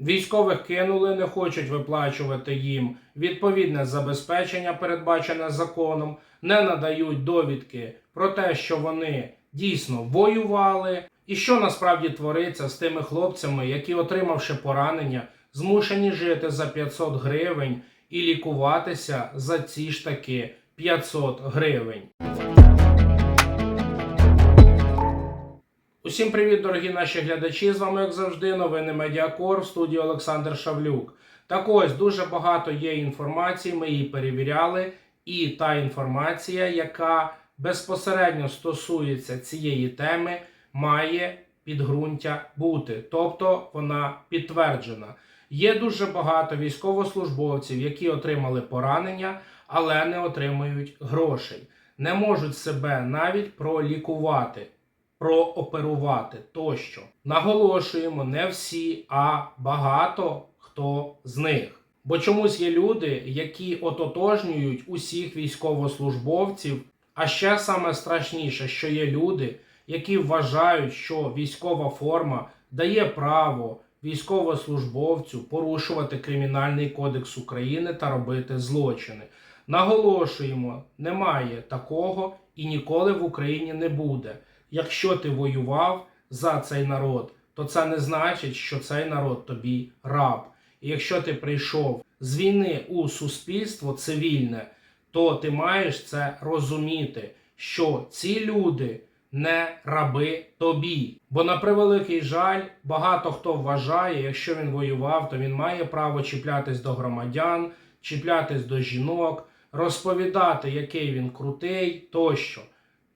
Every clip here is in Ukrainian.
Військових кинули, не хочуть виплачувати їм відповідне забезпечення, передбачене законом, не надають довідки про те, що вони дійсно воювали, і що насправді твориться з тими хлопцями, які, отримавши поранення, змушені жити за 500 гривень і лікуватися за ці ж таки 500 гривень. Усім привіт, дорогі наші глядачі! З вами, як завжди, новини Медіакор в студії Олександр Шавлюк. Так ось дуже багато є інформації, ми її перевіряли, і та інформація, яка безпосередньо стосується цієї теми, має підґрунтя бути, тобто вона підтверджена. Є дуже багато військовослужбовців, які отримали поранення, але не отримують грошей, не можуть себе навіть пролікувати прооперувати тощо. Наголошуємо, не всі, а багато хто з них. Бо чомусь є люди, які ототожнюють усіх військовослужбовців. А ще саме страшніше, що є люди, які вважають, що військова форма дає право військовослужбовцю порушувати Кримінальний кодекс України та робити злочини. Наголошуємо, немає такого і ніколи в Україні не буде. Якщо ти воював за цей народ, то це не значить, що цей народ тобі раб. І якщо ти прийшов з війни у суспільство цивільне, то ти маєш це розуміти, що ці люди не раби тобі. Бо на превеликий жаль, багато хто вважає, якщо він воював, то він має право чіплятись до громадян, чіплятись до жінок, розповідати, який він крутий тощо.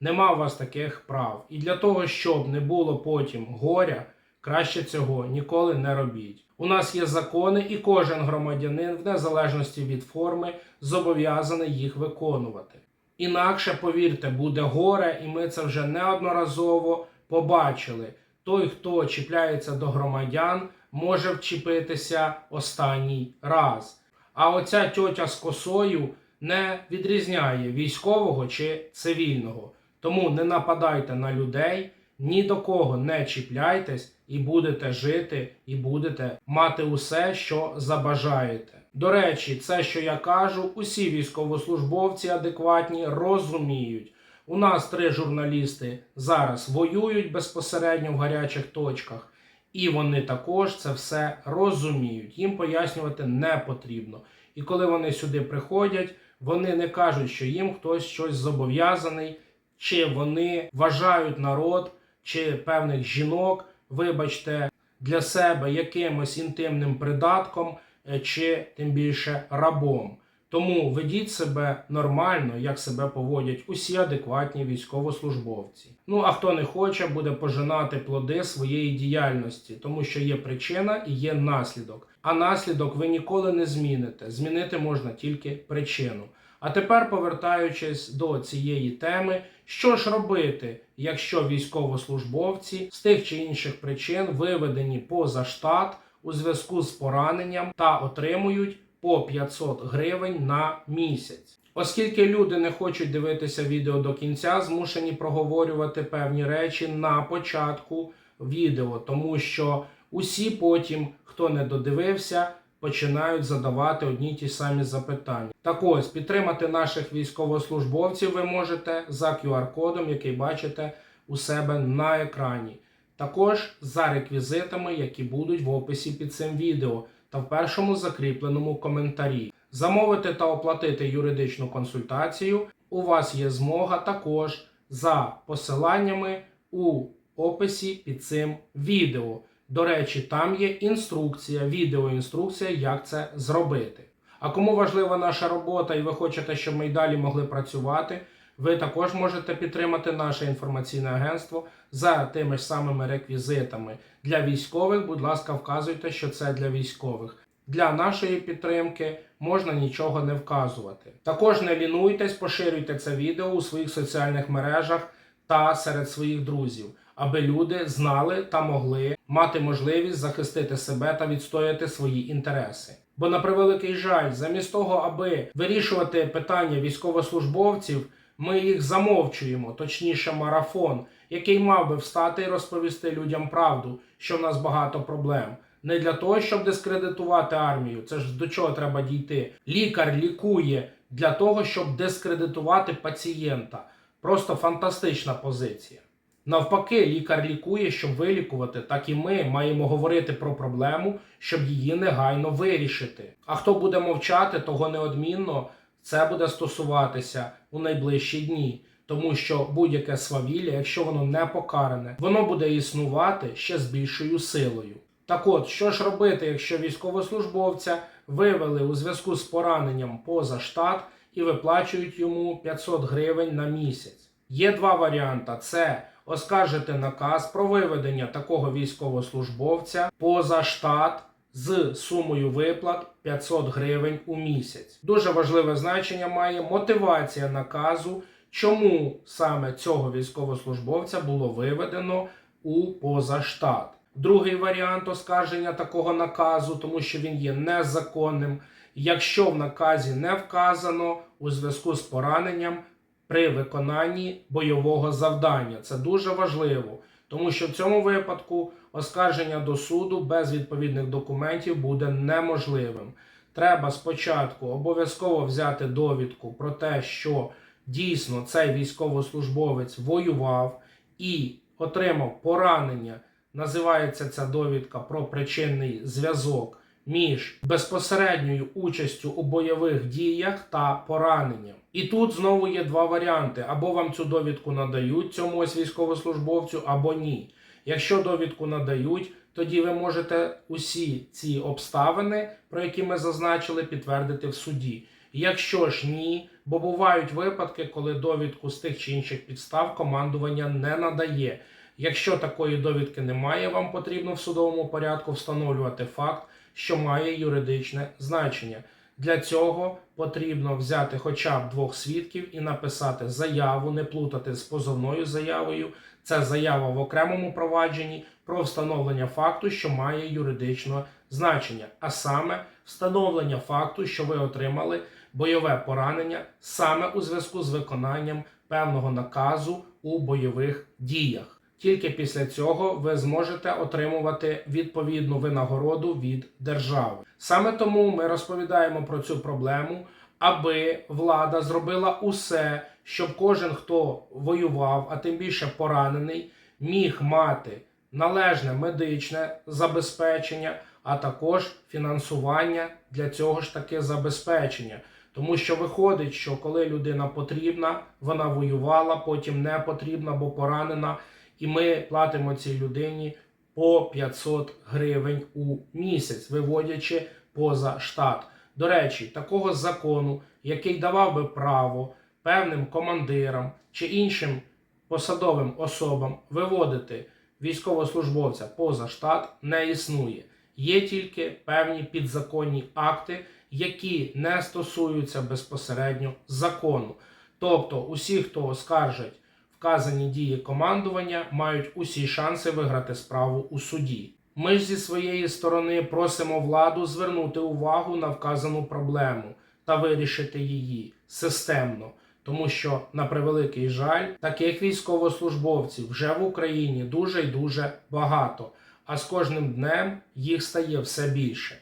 Нема у вас таких прав. І для того, щоб не було потім горя, краще цього ніколи не робіть. У нас є закони, і кожен громадянин, в незалежності від форми, зобов'язаний їх виконувати. Інакше, повірте, буде горе, і ми це вже неодноразово побачили. Той, хто чіпляється до громадян, може вчепитися останній раз. А оця тьотя з косою не відрізняє військового чи цивільного. Тому не нападайте на людей, ні до кого не чіпляйтесь, і будете жити, і будете мати усе, що забажаєте. До речі, це, що я кажу, усі військовослужбовці адекватні розуміють. У нас три журналісти зараз воюють безпосередньо в гарячих точках, і вони також це все розуміють. Їм пояснювати не потрібно. І коли вони сюди приходять, вони не кажуть, що їм хтось щось зобов'язаний чи вони вважають народ чи певних жінок, вибачте, для себе якимось інтимним придатком е, чи тим більше рабом. Тому ведіть себе нормально, як себе поводять усі адекватні військовослужбовці. Ну а хто не хоче, буде пожинати плоди своєї діяльності, тому що є причина і є наслідок. А наслідок ви ніколи не зміните. Змінити можна тільки причину. А тепер, повертаючись до цієї теми, що ж робити, якщо військовослужбовці з тих чи інших причин виведені поза штат у зв'язку з пораненням та отримують по 500 гривень на місяць? Оскільки люди не хочуть дивитися відео до кінця, змушені проговорювати певні речі на початку відео, тому що усі потім, хто не додивився, починають задавати одні й ті самі запитання. Так ось підтримати наших військовослужбовців ви можете за QR-кодом, який бачите у себе на екрані. Також за реквізитами, які будуть в описі під цим відео та в першому закріпленому коментарі. Замовити та оплатити юридичну консультацію у вас є змога також за посиланнями у описі під цим відео. До речі, там є інструкція, відеоінструкція, як це зробити. А кому важлива наша робота і ви хочете, щоб ми й далі могли працювати, ви також можете підтримати наше інформаційне агентство за тими ж самими реквізитами. Для військових, будь ласка, вказуйте, що це для військових. Для нашої підтримки можна нічого не вказувати. Також не лінуйтесь, поширюйте це відео у своїх соціальних мережах та серед своїх друзів, аби люди знали та могли мати можливість захистити себе та відстояти свої інтереси. Бо на превеликий жаль, замість того, аби вирішувати питання військовослужбовців, ми їх замовчуємо, точніше, марафон, який мав би встати і розповісти людям правду, що в нас багато проблем. не для того, щоб дискредитувати армію. Це ж до чого треба дійти. Лікар лікує для того, щоб дискредитувати пацієнта. Просто фантастична позиція. Навпаки, лікар лікує, щоб вилікувати, так і ми маємо говорити про проблему, щоб її негайно вирішити. А хто буде мовчати, того неодмінно це буде стосуватися у найближчі дні. Тому що будь-яке свавілля, якщо воно не покаране, воно буде існувати ще з більшою силою. Так от, що ж робити, якщо військовослужбовця вивели у зв'язку з пораненням поза штат і виплачують йому 500 гривень на місяць? Є два варіанти: це оскаржити наказ про виведення такого військовослужбовця поза штат з сумою виплат 500 гривень у місяць. Дуже важливе значення має мотивація наказу, чому саме цього військовослужбовця було виведено у позаштат. Другий варіант оскарження такого наказу, тому що він є незаконним, якщо в наказі не вказано у зв'язку з пораненням при виконанні бойового завдання. Це дуже важливо, тому що в цьому випадку оскарження до суду без відповідних документів буде неможливим. Треба спочатку обов'язково взяти довідку про те, що дійсно цей військовослужбовець воював і отримав поранення. Називається ця довідка про причинний зв'язок між безпосередньою участю у бойових діях та пораненням. І тут знову є два варіанти: або вам цю довідку надають цьому ось військовослужбовцю, або ні. Якщо довідку надають, тоді ви можете усі ці обставини, про які ми зазначили, підтвердити в суді. Якщо ж ні, бо бувають випадки, коли довідку з тих чи інших підстав командування не надає. Якщо такої довідки немає, вам потрібно в судовому порядку встановлювати факт, що має юридичне значення. Для цього потрібно взяти хоча б двох свідків і написати заяву, не плутати з позовною заявою. Це заява в окремому провадженні про встановлення факту, що має юридичне значення, а саме встановлення факту, що ви отримали бойове поранення саме у зв'язку з виконанням певного наказу у бойових діях. Тільки після цього ви зможете отримувати відповідну винагороду від держави. Саме тому ми розповідаємо про цю проблему, аби влада зробила усе, щоб кожен, хто воював, а тим більше поранений, міг мати належне медичне забезпечення, а також фінансування для цього ж таки забезпечення. Тому що виходить, що коли людина потрібна, вона воювала, потім не потрібна, бо поранена, і ми платимо цій людині по 500 гривень у місяць, виводячи поза штат. До речі, такого закону, який давав би право певним командирам чи іншим посадовим особам виводити військовослужбовця поза штат, не існує. Є тільки певні підзаконні акти, які не стосуються безпосередньо закону. Тобто, усі, хто оскаржить вказані дії командування, мають усі шанси виграти справу у суді. Ми ж зі своєї сторони просимо владу звернути увагу на вказану проблему та вирішити її системно. Тому що, на превеликий жаль, таких військовослужбовців вже в Україні дуже й дуже багато, а з кожним днем їх стає все більше.